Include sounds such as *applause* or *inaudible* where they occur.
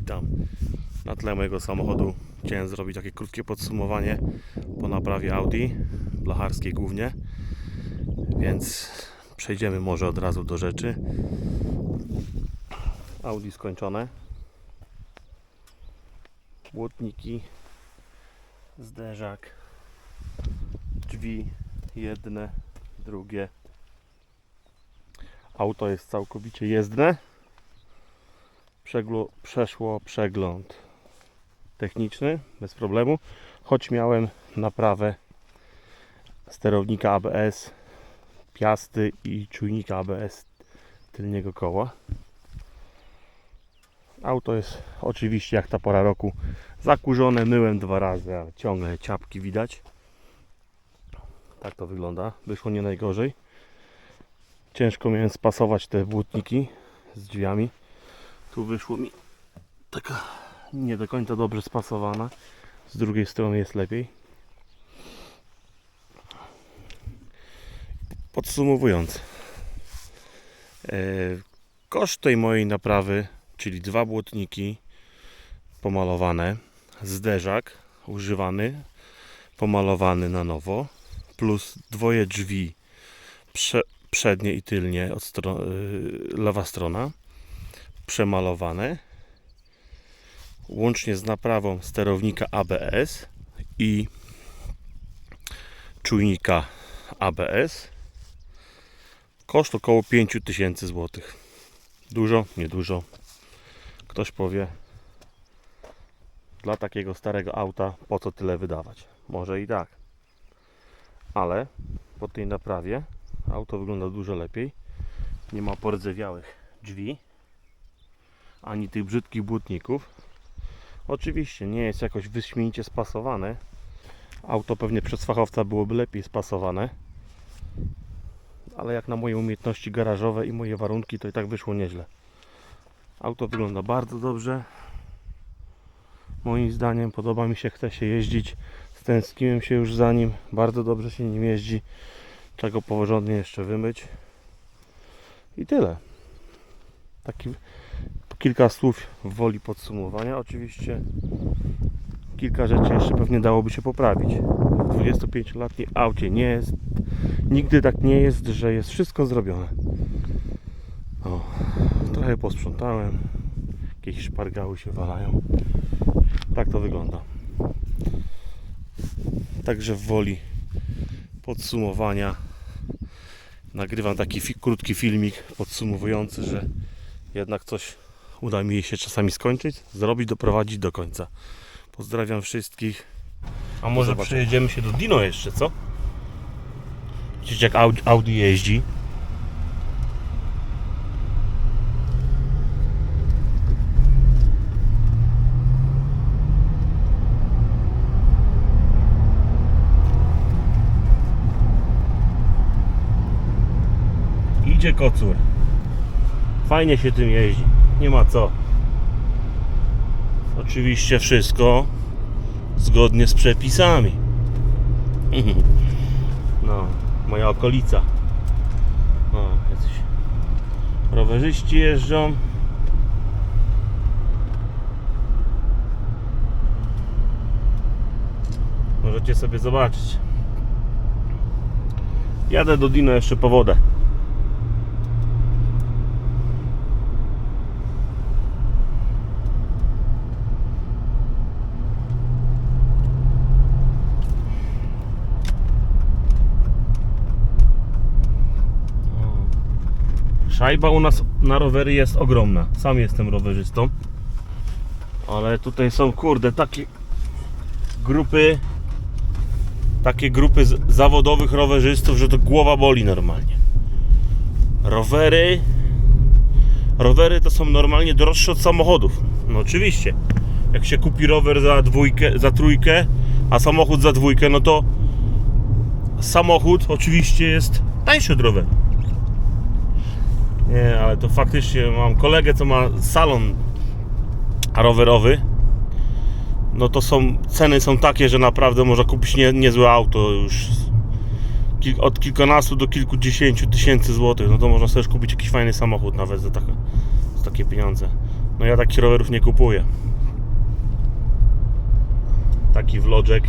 witam. Na tle mojego samochodu chciałem zrobić takie krótkie podsumowanie po naprawie Audi, blacharskiej głównie. Więc przejdziemy może od razu do rzeczy. Audi skończone. Błotniki, zderzak, drzwi jedne, drugie. Auto jest całkowicie jezdne. Przeglu- przeszło przegląd techniczny bez problemu, choć miałem naprawę sterownika ABS, piasty i czujnika ABS tylniego koła. Auto jest oczywiście jak ta pora roku zakurzone, myłem dwa razy, ale ciągle ciapki widać. Tak to wygląda, wyszło nie najgorzej. Ciężko miałem spasować te błotniki z drzwiami. Tu wyszło mi taka nie do końca dobrze spasowana. Z drugiej strony jest lepiej. Podsumowując, e, koszt tej mojej naprawy, czyli dwa błotniki pomalowane, zderzak używany, pomalowany na nowo, plus dwoje drzwi prze, przednie i tylnie, od stro, y, lewa strona, przemalowane, łącznie z naprawą sterownika ABS i czujnika ABS. Koszt około 5000 zł. Dużo, niedużo. Ktoś powie, dla takiego starego auta po co tyle wydawać? Może i tak. Ale po tej naprawie auto wygląda dużo lepiej. Nie ma pordzewiałych drzwi ani tych brzydkich błotników. Oczywiście nie jest jakoś wyśmienicie spasowane. Auto pewnie przez fachowca byłoby lepiej spasowane. Ale jak na moje umiejętności garażowe i moje warunki, to i tak wyszło nieźle. Auto wygląda bardzo dobrze. Moim zdaniem podoba mi się, chce się jeździć. Stęskniłem się już za nim. Bardzo dobrze się nim jeździ. Trzeba go porządnie jeszcze wymyć. I tyle. Taki kilka słów w woli podsumowania. Oczywiście kilka rzeczy jeszcze pewnie dałoby się poprawić. W 25-letnim aucie nie jest, nigdy tak nie jest, że jest wszystko zrobione. O, trochę posprzątałem. Jakieś szpargały się walają. Tak to wygląda. Także w woli podsumowania nagrywam taki krótki filmik podsumowujący, że jednak coś uda mi się czasami skończyć, zrobić, doprowadzić do końca. Pozdrawiam wszystkich. A może przejedziemy się do Dino jeszcze, co? Widzicie jak Audi, Audi jeździ. Idzie kocur. Fajnie się tym jeździ. Nie ma co. Oczywiście wszystko zgodnie z przepisami. *laughs* No, moja okolica. O, jacyś rowerzyści jeżdżą. Możecie sobie zobaczyć. Jadę do Dino jeszcze po wodę. Szajba u nas na rowery jest ogromna. Sam jestem rowerzystą. Ale tutaj są kurde takie grupy takie grupy zawodowych rowerzystów, że to głowa boli normalnie. Rowery rowery to są normalnie droższe od samochodów. No oczywiście. Jak się kupi rower za dwójkę, za trójkę, a samochód za dwójkę, no to samochód oczywiście jest tańszy od roweru. Nie, ale to faktycznie mam kolegę, co ma salon rowerowy. No to są ceny są takie, że naprawdę można kupić nie, niezłe auto już od kilkunastu do kilkudziesięciu tysięcy złotych. No to można sobie kupić jakiś fajny samochód nawet za, tak, za takie pieniądze. No ja takich rowerów nie kupuję. Taki vlogek